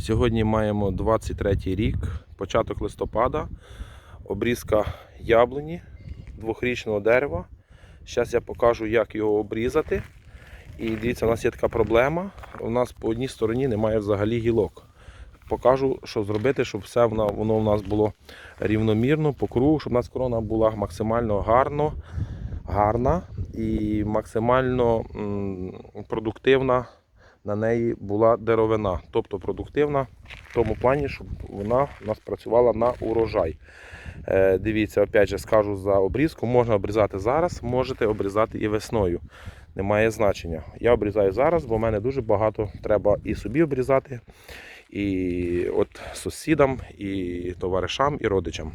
Сьогодні маємо 23 рік, початок листопада, обрізка яблуні двохрічного дерева. Зараз я покажу, як його обрізати. І дивіться, у нас є така проблема. У нас по одній стороні немає взагалі гілок. Покажу, що зробити, щоб все воно, у нас було рівномірно по кругу, щоб у нас корона була максимально гарно, гарна і максимально м, продуктивна на неї була деревина. Тобто продуктивна в тому плані, щоб вона у нас працювала на урожай. Е, дивіться, опять же скажу за обрізку. Можна обрізати зараз, можете обрізати і весною. Немає значення. Я обрізаю зараз, бо в мене дуже багато треба і собі обрізати, і от сусідам, і товаришам, і родичам.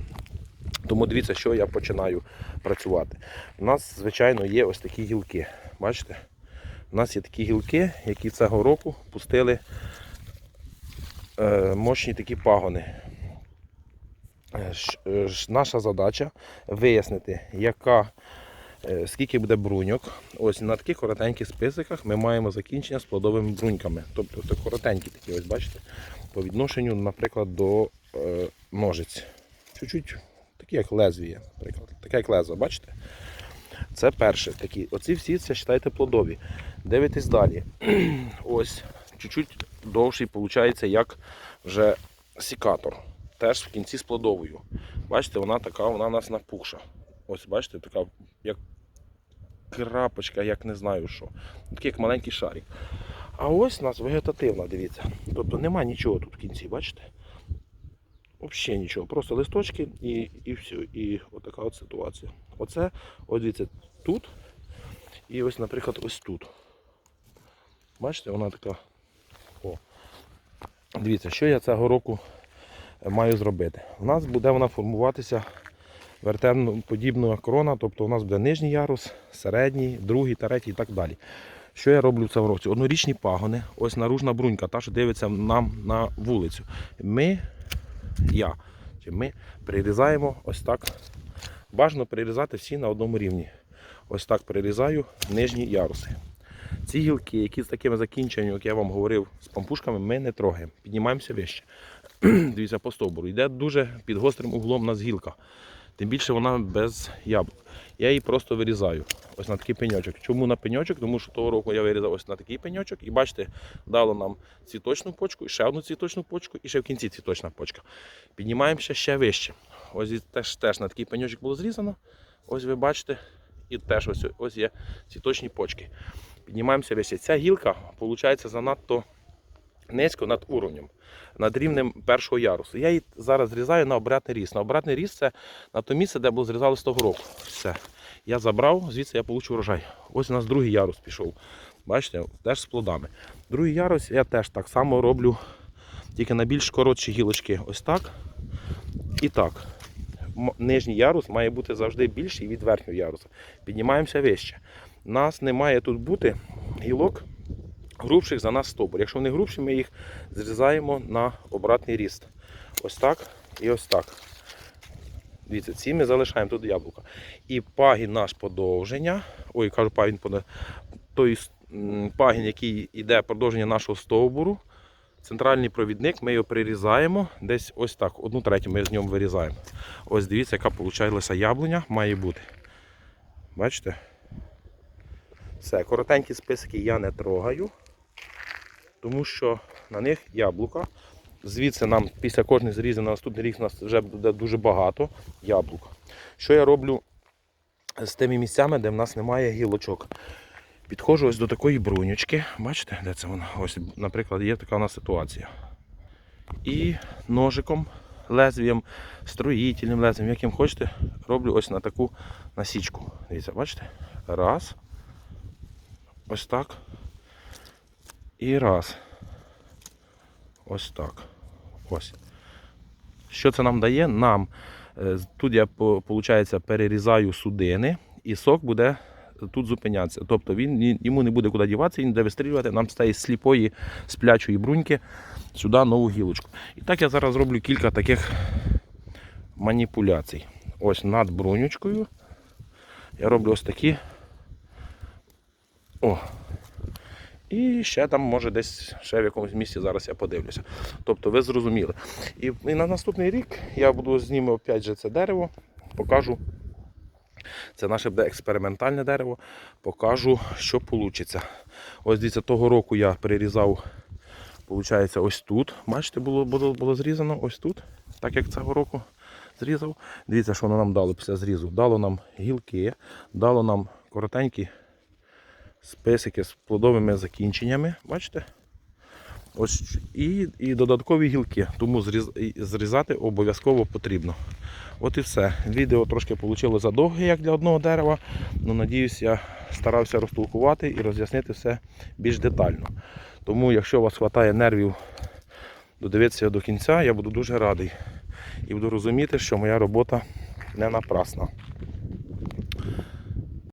Тому дивіться, що я починаю працювати. У нас, звичайно, є ось такі гілки. Бачите? У нас є такі гілки, які цього року пустили е, мощні такі пагони. Е, е, Наша задача вияснити, яка, скільки буде бруньок. Ось на таких коротеньких списиках ми маємо закінчення з плодовими бруньками. Тобто це коротенькі такі, ось бачите, по відношенню, наприклад, до ножиць. Чуть-чуть такі, як лезвіє, наприклад. Таке як лезо, бачите? Це перше. Такі. Оці всі це вважайте плодові. Дивитесь далі. Ось чуть-чуть довший виходить, як вже сікатор. Теж в кінці з плодовою. Бачите, вона така, вона у нас напухша. Ось, бачите, така, як крапочка, як не знаю що. Такий як маленький шарик. А ось у нас вегетативна, дивіться. Тобто нема нічого тут в кінці, бачите? Взагалі нічого. Просто листочки і, і все. І отака от ситуація. Оце, ось дивіться, тут. І ось, наприклад, ось тут. Бачите, вона така. О. Дивіться, що я цього року маю зробити. У нас буде вона формуватися вертемно подібна корона, тобто у нас буде нижній ярус, середній, другий, третій і так далі. Що я роблю в цьому році? Однорічні пагони, ось наружна брунька, та, що дивиться нам на вулицю. Ми, я, чи ми прирізаємо ось так. Бажано прирізати всі на одному рівні. Ось так прирізаю нижні яруси. Ці гілки, які з такими закінченнями, як я вам говорив, з пампушками, ми не трогаємо. Піднімаємося вище. Дивіться, по стовбуру. Йде дуже під гострим углом у нас гілка. Тим більше вона без яблук. Я її просто вирізаю. Ось на такий пеньочок. Чому на пеньочок? Тому що того року я вирізав ось на такий пеньочок. І бачите, дало нам цвіточну почку, ще одну цвіточну почку, і ще в кінці цвіточна почка. Піднімаємося ще вище. Ось теж, теж на такий пеньочок було зрізано. Ось ви бачите, і теж ось, ось є цвіточні почки. Піднімаємося вище. Ця гілка, виходить, занадто низько над уровнем, над рівнем першого ярусу. Я її зараз зрізаю на обратний ріст. На обратний ріст це на то місце, де було зрізали з того року. Все. Я забрав, звідси я получу урожай. Ось у нас другий ярус пішов. Бачите, теж з плодами. Другий ярус я теж так само роблю, тільки на більш коротші гілочки. Ось так і так. Нижній ярус має бути завжди більший від верхнього яруса. Піднімаємося вище. Нас не має тут бути гілок грубших за нас стовбур. Якщо вони грубші, ми їх зрізаємо на обратний ріст. Ось так і ось так. Дивіться, ці ми залишаємо тут яблука. І пагін наш подовження. Ой, кажу пагін подовження. Той пагін, який йде продовження нашого стовбуру. Центральний провідник, ми його прирізаємо десь ось так. Одну третю ми з нього вирізаємо. Ось дивіться, яка вийшла яблуня має бути. Бачите? Все, коротенькі списки я не трогаю, тому що на них яблука. Звідси нам після кожних зрізів на наступний рік у нас вже буде дуже багато яблук. Що я роблю з тими місцями, де в нас немає гілочок? Підходжу ось до такої брунючки. Бачите, де це вона? Ось, наприклад, є така у нас ситуація. І ножиком, лезвієм, строїтельним лезвієм, яким хочете, роблю ось на таку насічку. Дивіться, бачите? Раз. Ось так. І раз. Ось так. Ось. Що це нам дає? Нам е, тут я виходить, перерізаю судини, і сок буде тут зупинятися. Тобто він йому не буде куди діватися, він буде вистрілювати нам з тієї сліпої сплячої бруньки сюди нову гілочку. І так я зараз зроблю кілька таких маніпуляцій. Ось над брунючкою. Я роблю ось такі. О, І ще там, може, десь ще в якомусь місці зараз я подивлюся. Тобто ви зрозуміли. І, і на наступний рік я буду зніму опять же це дерево, покажу. Це наше буде експериментальне дерево. Покажу, що вийде. Ось дивіться, того року я прирізав, виходить, ось тут. Бачите, було, було, було зрізано ось тут, так як цього року зрізав. Дивіться, що воно нам дало після зрізу. Дало нам гілки, дало нам коротенькі списики з плодовими закінченнями. Бачите? Ось і, і додаткові гілки, тому зріз, зрізати обов'язково потрібно. От і все. Відео трошки вийшло задовге, як для одного дерева. Ну, надіюсь, я старався розтолкувати і роз'яснити все більш детально. Тому, якщо у вас вистачає нервів додивитися до кінця, я буду дуже радий. І буду розуміти, що моя робота не напрасна.